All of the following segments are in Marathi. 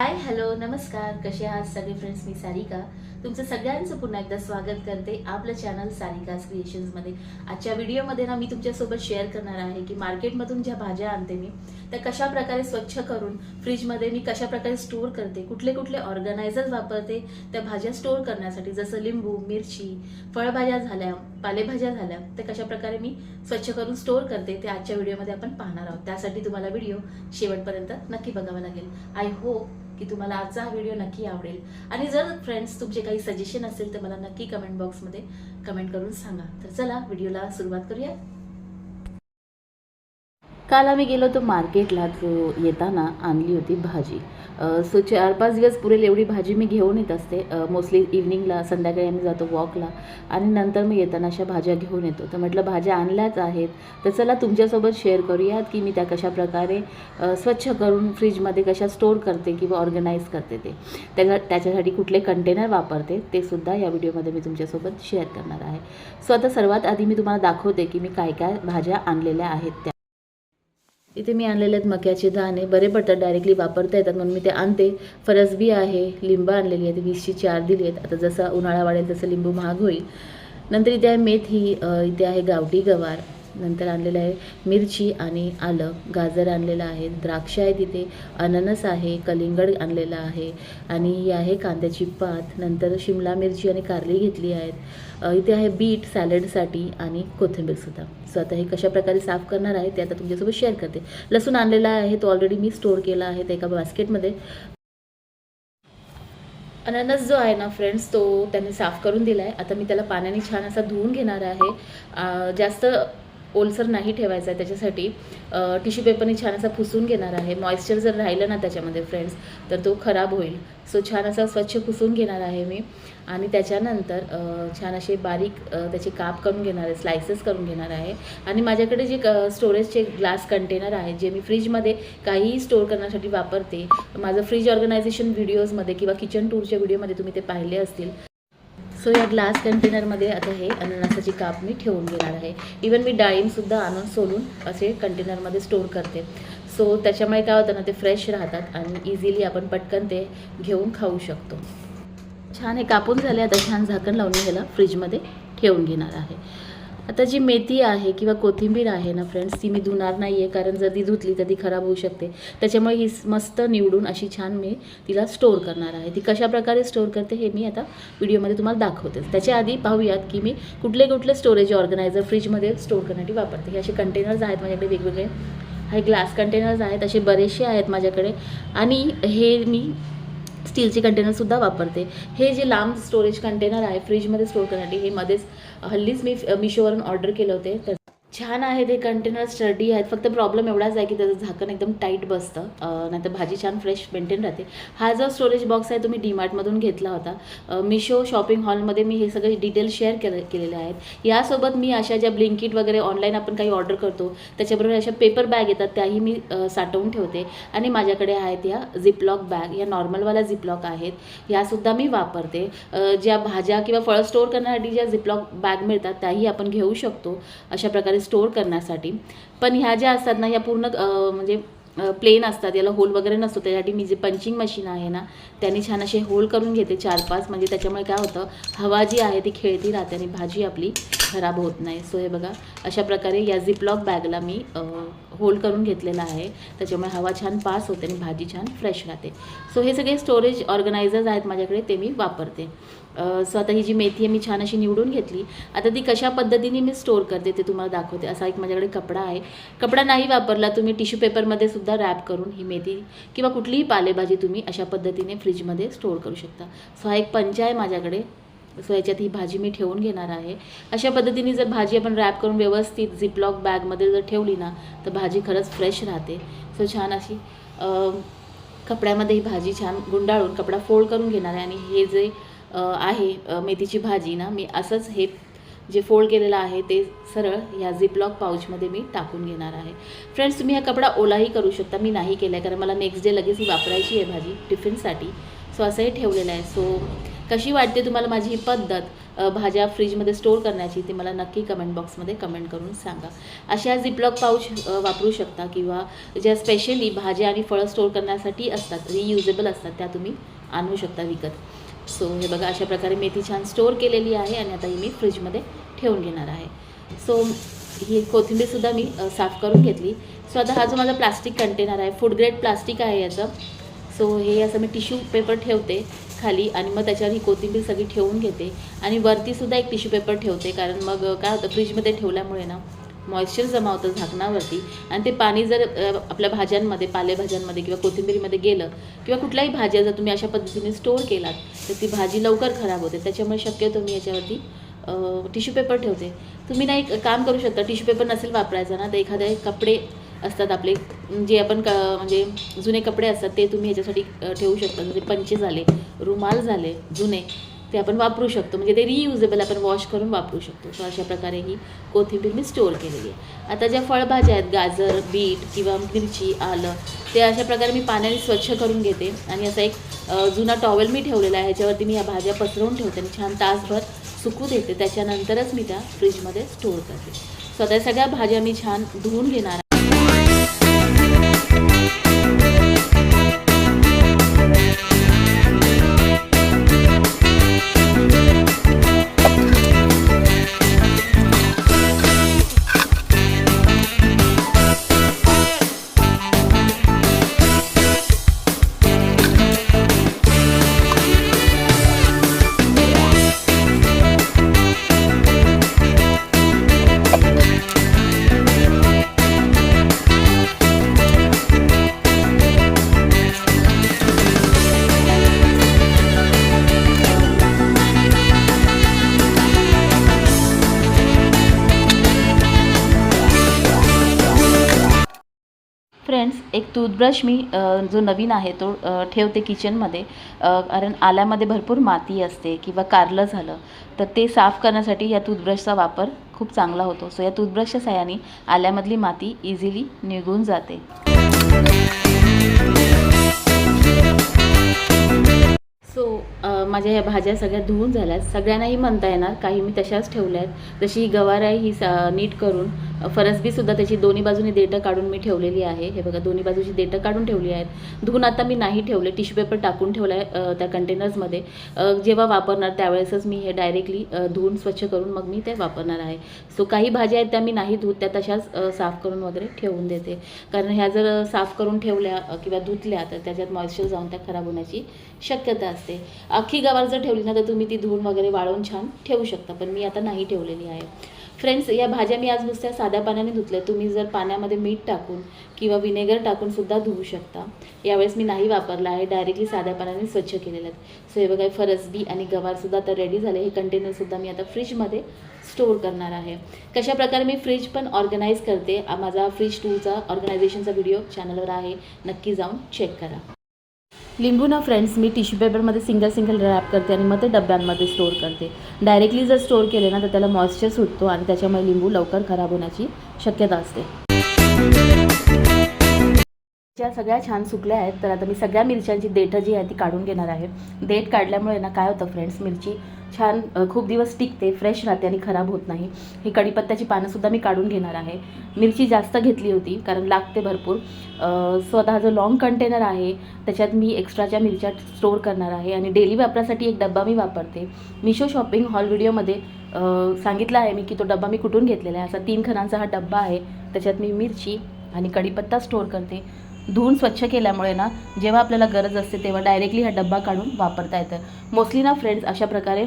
हाय हॅलो नमस्कार. कसे आहात सगळे फ्रेंड्स मी सारिका. तुमचं सगळ्यांचं पुन्हा एकदा स्वागत करते आपलं चॅनल सारिकाज क्रिएशन्समध्ये आजच्या व्हिडिओमध्ये ना मी तुमच्यासोबत शेअर करणार आहे की मार्केटमधून ज्या भाज्या आणते मी त्या कशा प्रकारे स्वच्छ करून फ्रीजमध्ये मी कशा प्रकारे स्टोअर करते कुठले कुठले ऑर्गनायझर्स वापरते त्या भाज्या स्टोअर करण्यासाठी जसं लिंबू मिरची फळभाज्या झाल्या पालेभाज्या झाल्या तर कशा प्रकारे मी स्वच्छ करून स्टोअर करते ते आजच्या व्हिडिओमध्ये आपण पाहणार आहोत. त्यासाठी तुम्हाला व्हिडिओ शेवटपर्यंत नक्की बघावा लागेल. आय होप की तुम्हाला आजचा हा व्हिडिओ नक्की आवडेल. आणि जर फ्रेंड्स तुमचे काही सजेशन असेल तर मला नक्की कमेंट बॉक्समध्ये कमेंट करून सांगा. तर चला व्हिडिओला सुरुवात करूया काल आम्ही गेलो होतो मार्केटला येताना आणली होती भाजी. सो चार पाच दिवस पुरेल एवढी भाजी मी घेऊन येत असते. मोस्टली इव्हनिंगला संध्याकाळी आम्ही जातो वॉकला आणि नंतर मी येताना अशा भाज्या घेऊन येतो. तर म्हटलं भाज्या आणल्याच आहेत. तर चला तुमच्यासोबत शेअर करूयात की मी त्या कशा प्रकारे स्वच्छ करून फ्रीजमध्ये कशा स्टोअर करते किंवा ऑर्गनाईज करते ते. त्याच्या त्याच्यासाठी कुठले कंटेनर वापरते ते सुद्धा या व्हिडिओमध्ये मी तुमच्यासोबत शेअर करणार आहे. सो आता सर्वात आधी मी तुम्हाला दाखवते की मी काय काय भाज्या आणलेल्या आहेत त्या. इथे मी आणलेले आहेत मक्याचे दाणे. बरे पडतात डायरेक्टली वापरता येतात. म्हणून मी ते आणते. फरसबी आहे. लिंब आणलेली आहे वीसची चार दिली आहेत. आता जसा उन्हाळा वाढेल तसं लिंबू महाग होईल. नंतर इथे आहे मेथी इथे आहे गावठी गवार. नंतर आणलेलं आहे मिरची आणि आलं गाजर आणलेलं आहे द्राक्ष आहे तिथे अननस आहे कलिंगड आणलेलं आहे आणि ही आहे कांद्याची पात नंतर शिमला मिरची आणि कारली घेतली आहेत. इथे आहे बीट सॅलडसाठी आणि कोथिंबीरसुद्धा सो आता हे कशाप्रकारे साफ करणार आहे ते आता तुमच्यासोबत शेअर करते. लसूण आणलेला आहे तो ऑलरेडी मी स्टोअर केला आहे ते एका बास्केटमध्ये. अननस जो आहे ना फ्रेंड्स तो त्यांनी साफ करून दिला आहे आता मी त्याला पाण्याने छान असा धुवून घेणार आहे. जास्त ओलसर नाही ठेवायचा आहे त्याच्यासाठी. टिश्यू पेपरने छान असा पुसून घेणार आहे. मॉइश्चर जर राहिलं ना त्याच्यामध्ये फ्रेंड्स तर तो खराब होईल. सो छान असा स्वच्छ पुसून घेणार आहे मी. आणि त्याच्यानंतर छान असे बारीक त्याचे काप करून घेणार आहे स्लायसेस करून घेणार आहे. आणि माझ्याकडे जे क स्टोरेजचे ग्लास कंटेनर आहेत जे मी फ्रीजमध्ये काहीही स्टोअर करण्यासाठी वापरते माझं फ्रीज ऑर्गनायझेशन व्हिडिओजमध्ये किंवा किचन टूरच्या व्हिडिओमध्ये तुम्ही ते पाहिले असतील. सो या ग्लास कंटेनरमध्ये आता हे अननसाची काप मी ठेवून घेणार आहे. इवन मी डाळिंबसुद्धा आणून सोलून असे कंटेनरमध्ये स्टोअर करते. सो त्याच्यामुळे काय होतं ना ते फ्रेश राहतात आणि इझिली आपण पटकन ते घेऊन खाऊ शकतो. छान हे कापून झाले. आता छान झाकण लावून मी ह्याला फ्रीजमध्ये ठेवून घेणार आहे. आता जी मेथी आहे किंवा कोथिंबीर आहे ना फ्रेंड्स ती मी धुणार नाही आहे कारण जर ती धुतली तर ती खराब होऊ शकते. त्याच्यामुळे ही मस्त निवडून अशी छान मी तिला स्टोअर करणार आहे. ती कशाप्रकारे स्टोअर करते हे मी आता व्हिडिओमध्ये तुम्हाला दाखवते. त्याच्या आधी पाहूयात की मी कुठले कुठले स्टोरेज ऑर्गनायझर फ्रीजमध्ये स्टोअर करण्यासाठी वापरते. हे असे कंटेनर्स आहेत माझ्याकडे वेगवेगळे. हे ग्लास कंटेनर्स आहेत असे बरेचसे आहेत माझ्याकडे. आणि हे मी स्टीलचे कंटेनरसुद्धा वापरते. हे जे लांब स्टोरेज कंटेनर आहे फ्रीजमध्ये स्टोअर करण्यासाठी हे मध्येच हल्लीच मी मिशोवरून ऑर्डर केले होते. छान आहे ते कंटेनर स्टडी आहेत. फक्त प्रॉब्लेम एवढाच आहे की त्याचं झाकण एकदम टाईट बसतं. अं, नाहीतर भाजी छान फ्रेश मेंटेन राहते. हा जो स्टोरेज बॉक्स आहे तुम्ही डीमार्टमधून घेतला होता. मिशो शॉपिंग हॉलमध्ये मी हे सगळे डिटेल शेअर केले केलेले आहेत. यासोबत मी अशा ज्या ब्लिंकिट वगैरे ऑनलाईन आपण काही ऑर्डर करतो त्याच्याबरोबर अशा पेपर बॅग येतात त्याही मी साठवून ठेवते. आणि माझ्याकडे आहेत या झिपलॉक बॅग या नॉर्मलवाल्या झिपलॉक आहेत. यासुद्धा मी वापरते. ज्या भाज्या किंवा फळं स्टोअर करण्यासाठी ज्या झिपलॉक बॅग मिळतात त्याही आपण घेऊ शकतो. अशा प्रकारे स्टोअर करण्यासाठी. पण ह्या ज्या असतात ना ह्या पूर्ण म्हणजे प्लेन असतात याला होल वगैरे नसतो. त्यासाठी मी जे पंचिंग मशीन आहे ना त्याने छान असे होल करून घेते चार पाच म्हणजे त्याच्यामुळे काय होतं हवा जी आहे ती खेळती राहते आणि भाजी आपली खराब होत नाही. सो हे बघा अशा प्रकारे या झिपलॉक बॅगला मी होल करून घेतलेला आहे. त्याच्यामुळे हवा छान पास होते आणि भाजी छान फ्रेश राहते. सो हे सगळे स्टोरेज ऑर्गनायझर्स आहेत माझ्याकडे ते मी वापरते. सो आता ही जी मेथी आहे मी छान अशी निवडून घेतली. आता ती कशा पद्धतीने मी स्टोअर करते ते तुम्हाला दाखवते. असा एक माझ्याकडे कपडा आहे. कपडा नाही वापरला तुम्ही टिश्यू पेपरमध्ये सुद्धा रॅप करून ही मेथी किंवा कुठलीही पालेभाजी तुम्ही अशा पद्धतीने फ्रीजमध्ये स्टोअर करू शकता. सो हा एक पंचा आहे माझ्याकडे. सो याच्यात ही भाजी मी ठेवून घेणार आहे. अशा पद्धतीने जर भाजी आपण रॅप करून व्यवस्थित झिपलॉक बॅगमध्ये जर ठेवली ना तर भाजी खरंच फ्रेश राहते. सो छान अशी कपड्यामध्ये ही भाजी छान गुंडाळून कपडा फोल्ड करून घेणार आहे. आणि हे जे आहे मेथीची भाजी ना मी असंच हे जे फोल्ड केलेलं आहे ते सरळ ह्या झिपलॉक पाऊचमध्ये मी टाकून घेणार आहे. फ्रेंड्स तुम्ही हा कपडा ओलाही करू शकता. मी नाही केला आहे कारण मला नेक्स्ट डे लगेच वापरायची आहे भाजी टिफिनसाठी सो असंही ठेवलेलं आहे. सो कशी वाटते तुम्हाला माझी ही पद्धत भाज्या फ्रीजमध्ये स्टोअर करण्याची ती मला नक्की कमेंट बॉक्समध्ये कमेंट करून सांगा. अशा झिपलॉक पाऊच वापरू शकता किंवा ज्या स्पेशली भाज्या आणि फळं स्टोअर करण्यासाठी असतात रियुजेबल असतात त्या तुम्ही आणू शकता विकत. सो हे बघा अशा प्रकारे मेथी छान स्टोअर केलेली आहे आणि आता ही मी फ्रीजमध्ये ठेवून घेणार आहे. सो ही कोथिंबीरसुद्धा मी साफ करून घेतली. सो आता हा जो माझा प्लास्टिक कंटेनर आहे फूड ग्रेड प्लास्टिक आहे याचं. सो हे असं मी टिश्यू पेपर ठेवते खाली आणि मग त्याच्यावर ही कोथिंबीर सगळी ठेवून घेते. आणि वरतीसुद्धा एक टिश्यू पेपर ठेवते कारण मग काय होतं फ्रीजमध्ये ठेवल्यामुळे ना मॉइश्चर जमा होतं झाकणावरती आणि ते पाणी जर आपल्या भाज्यांमध्ये पालेभाज्यांमध्ये किंवा कोथिंबीरीमध्ये गेलं किंवा कुठल्याही भाज्या जर तुम्ही अशा पद्धतीने स्टोअर केलात तर ती भाजी लवकर खराब होते. त्याच्यामुळे शक्यतो मी याच्यावरती टिश्यू पेपर ठेवते. तुम्ही ना एक काम करू शकता टिश्यू पेपर नसेल वापरायचा ना तर एखादे कपडे असतात आपले जे आपण क म्हणजे जुने कपडे असतात ते तुम्ही ह्याच्यासाठी ठेवू शकता. म्हणजे पंचे झाले रुमाल झाले जुने ते आपण वापरू शकतो. म्हणजे ते रियुजेबल आपण वॉश करून वापरू शकतो. सो अशा प्रकारे ही कोथिंबीर मी स्टोअर केलेली आहे. आता ज्या फळभाज्या आहेत गाजर बीट किंवा मिरची आलं ते अशा प्रकारे मी पाण्याने स्वच्छ करून घेते. आणि असा एक जुना टॉवेल मी ठेवलेला आहे. ह्याच्यावरती मी ह्या भाज्या पसरवून ठेवते आणि छान तासभर सुकू देते. त्याच्यानंतरच मी त्या फ्रीजमध्ये स्टोअर करते. सो आता सगळ्या भाज्या मी छान धुवून घेणार एक टूथब्रश मी जो नवीन आहे तो ठेवते किचनमध्ये कारण आल्यामध्ये भरपूर माती असते किंवा कारलं झालं तर ते साफ करण्यासाठी या टूथब्रशचा वापर खूप चांगला होतो. सो या टूथब्रशच्या सहाय्याने आल्यामधली माती इझिली निघून जाते. सो so, माझ्या ह्या भाज्या सगळ्या धुवून झाल्यात. सगळ्यांनाही म्हणता येणार काही मी तशाच ठेवल्या आहेत जशी ही गवार आहे ही सा नीट करून फरसबीसुद्धा त्याची दोन्ही बाजूनी देठं काढून मी ठेवलेली आहे. हे बघा दोन्ही बाजूची देठं काढून ठेवली आहेत. धुवून आता मी नाही ठेवले टिश्यू पेपर टाकून ठेवला आहे त्या कंटेनर्समध्ये जेव्हा वापरणार त्यावेळेसच मी हे डायरेक्टली धुवून स्वच्छ करून मग मी ते वापरणार आहे. सो काही भाज्या आहेत त्या मी नाही धुत त्या तशाच साफ करून वगैरे ठेवून देते. कारण ह्या जर साफ करून ठेवल्या किंवा धुतल्या तर त्याच्यात मॉइश्चर जाऊन त्या खराब होण्याची शक्यता असते. अख्खी गवार जर ठेवली ना तर तुम्ही ती धुवून वगैरे वाळवून छान ठेवू शकता पण मी आता नाही ठेवलेली आहे. फ्रेंड्स या भाज्या मी आज नुसत्या साध्या पाण्याने धुतल्या तुम्ही जर पाण्यामध्ये मीठ टाकून किंवा विनेगर टाकून सुद्धा धुवू शकता. यावेळेस मी नाही वापरला आहे डायरेक्टली साध्या पाण्याने स्वच्छ केलेलं आहेत सो हे बघा फरसबी आणि गवारसुद्धा आता रेडी झाले हे कंटेनरसुद्धा मी आता फ्रीजमध्ये स्टोअर करणार आहे. कशा प्रकारे मी फ्रीज पण ऑर्गनाईज करते माझा फ्रीज टूचा ऑर्गनायझेशनचा व्हिडिओ चॅनलवर आहे नक्की जाऊन चेक करा. लिंबू ना फ्रेंड्स मी टिश्यू पेपरमध्ये सिंगल सिंगल रॅप करते आणि मग ते डब्यांमध्ये स्टोअर करते. डायरेक्टली जर स्टोअर केले ना तर त्याला मॉइश्चर सुटतो आणि त्याच्यामुळे लिंबू लवकर खराब होण्याची शक्यता असते. ज्या सगळ्या छान सुकल्या आहेत तर आता मी सगळ्या मिरच्यांची देठं जी आहे ती काढून घेणार आहे. देठ काढल्यामुळे ना काय होतं फ्रेंड्स मिरची छान खूप दिवस टिकते फ्रेश राहते आणि खराब होत नाही. ही कढीपत्त्याची पानंसुद्धा मी काढून घेणार आहे. मिरची जास्त घेतली होती कारण लागते भरपूर. स्वतः जो लॉंग कंटेनर आहे त्याच्यात मी एक्स्ट्राच्या मिरच्या स्टोअर करणार आहे आणि डेली वापरासाठी एक डब्बा मी वापरते. मिशो शॉपिंग हॉल व्हिडिओमध्ये सांगितलं आहे मी की तो डब्बा मी कुठून घेतलेला आहे. असा तीन खणांचा हा डब्बा आहे. त्याच्यात मी मिरची आणि कढीपत्ता स्टोअर करते. धुवून स्वच्छ केल्यामुळे ना जेव्हा आपल्याला गरज असते तेव्हा डायरेक्टली हा डब्बा काढून वापरता येतं. मोस्टली ना फ्रेंड्स अशा प्रकारे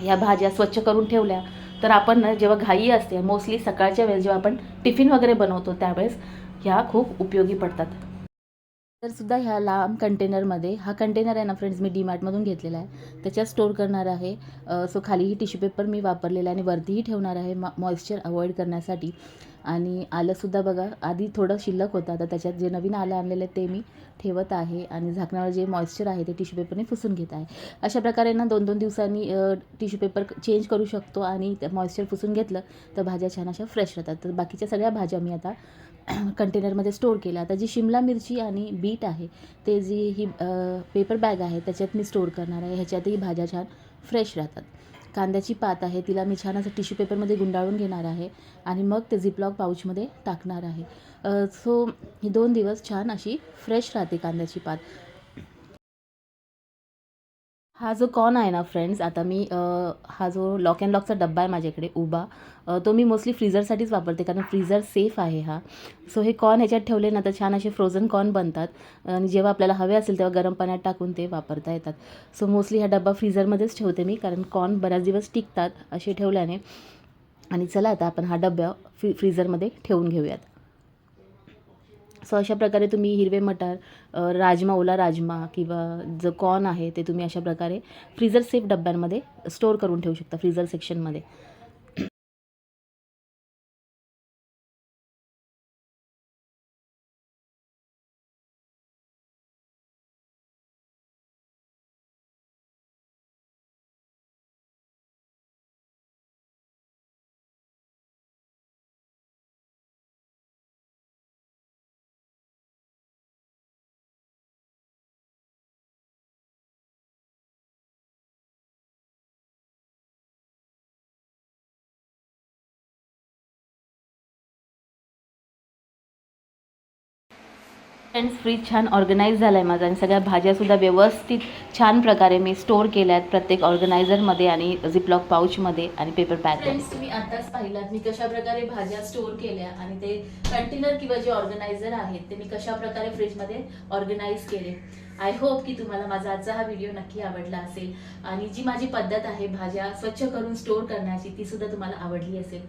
ह्या भाज्या स्वच्छ करून ठेवल्या तर आपण ना जेव्हा घाई असते मोस्टली सकाळच्या वेळेस जेव्हा आपण टिफिन वगैरे बनवतो त्यावेळेस ह्या खूप उपयोगी पडतात. तर सुद्धा ह्या लांब कंटेनरमध्ये हा कंटेनर आहे ना फ्रेंड्स मी डीमार्टमधून घेतलेला आहे. त्याच्यात स्टोअर करणार आहे. सो खालीही टिश्यू पेपर मी वापरलेला आहे आणि वरतीही ठेवणार आहे मॉ मॉइश्चर अवॉइड करण्यासाठी. आणि आलंसुद्धा बघा आधी थोडं शिल्लक होतं. आता त्याच्यात जे नवीन आलं आणलेलं आहे ते मी ठेवत आहे आणि झाकण्यावर जे मॉइश्चर आहे ते टिश्यू पेपरने पुसून घेत आहे. अशा प्रकारे ना दोन दोन दिवसांनी टिश्यू पेपर चेंज करू शकतो आणि मॉइश्चर पुसून घेतलं तर भाज्या छान अशा फ्रेश राहतात. तर बाकीच्या सगळ्या भाज्या मी आता कंटेनरमध्ये स्टोअर केलं. आता जी शिमला मिरची आणि बीट आहे ते जी ही पेपर बॅग आहे त्याच्यात मी स्टोअर करणार आहे. ह्याच्यातही भाज्या छान फ्रेश राहतात. कांद्याची पात आहे तिला मी छान असं टिश्यू पेपरमध्ये गुंडाळून घेणार आहे आणि मग ते झिपलॉक पाऊचमध्ये टाकणार आहे. सो ही दोन दिवस छान अशी फ्रेश राहते कांद्याची पात. हा जो कॉर्न आहे ना फ्रेंड्स आता मी हा जो लॉक अँड लॉकचा डब्बा आहे माझ्याकडे उभा तो मी मोस्टली फ्रीझरसाठीच वापरते कारण फ्रीझर सेफ आहे हा. सो हे कॉर्न ह्याच्यात ठेवले ना तर छान असे फ्रोझन कॉर्न बनतात. आणि जेव्हा आपल्याला हवे असेल तेव्हा गरम पाण्यात टाकून ते वापरता येतात. सो मोस्टली हा डब्बा फ्रीजरमध्येच ठेवते मी कारण कॉर्न बऱ्याच दिवस टिकतात असे ठेवल्याने. आणि चला आता आपण हा डब्बा फ्री फ्रीजरमध्ये ठेवून घेऊयात. सो अशा प्रकारे तुम्ही हिरवे मटार राजमा ओला राजमा किंवा जो कॉर्न आहे ते तुम्ही अशा प्रकारे फ्रीजर सेफ डब्यांमध्ये स्टोअर करून ठेवू शकता फ्रीजर सेक्शनमध्ये. फ्रेंड्स फ्रीज छान ऑर्गनाईज झाला आहे माझा. आणि सगळ्या भाज्यासुद्धा व्यवस्थित छान प्रकारे मी स्टोअर केल्या आहेत प्रत्येक ऑर्गनायझरमध्ये आणि झिपलॉक पाऊचमध्ये आणि पेपर पॅक फ्रेंड्स तुम्ही आताच पाहिलात मी कशा प्रकारे भाज्या स्टोअर केल्या आणि ते कंटेनर किंवा जे ऑर्गनायझर आहेत ते मी कशा प्रकारे फ्रीजमध्ये ऑर्गनाईज केले. आय होप की तुम्हाला माझा आजचा हा व्हिडिओ नक्की आवडला असेल. आणि जी माझी पद्धत आहे भाज्या स्वच्छ करून स्टोअर करण्याची ती सुद्धा तुम्हाला आवडली असेल.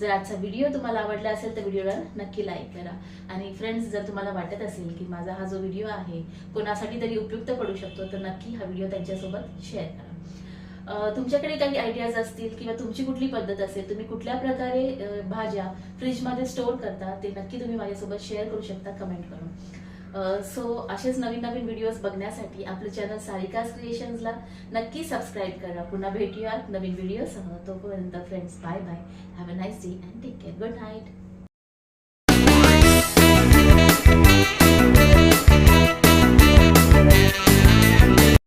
जर आजचा व्हिडिओ तुम्हाला आवडला असेल तर व्हिडिओला नक्की लाईक करा. आणि फ्रेंड्स जर तुम्हाला वाटत असेल की माझा हा जो व्हिडिओ आहे कोणासाठी तरी उपयुक्त पडू शकतो तर नक्की हा व्हिडिओ त्यांच्यासोबत शेअर करा. तुमच्याकडे काही आयडियाज असतील किंवा तुमची कुठली पद्धत असेल तुम्ही कुठल्या प्रकारे भाज्या फ्रीजमध्ये स्टोअर करता ते नक्की तुम्ही माझ्यासोबत शेअर करू शकता कमेंट करून. सो असेच नवीन नवीन व्हिडिओज बघण्यासाठी आपलं चॅनल सारिकाज क्रिएशन्सला नक्की सबस्क्राईब करा. पुन्हा भेटूया नवीन व्हिडिओसह तोपर्यंत friends bye bye have a nice day and take care good night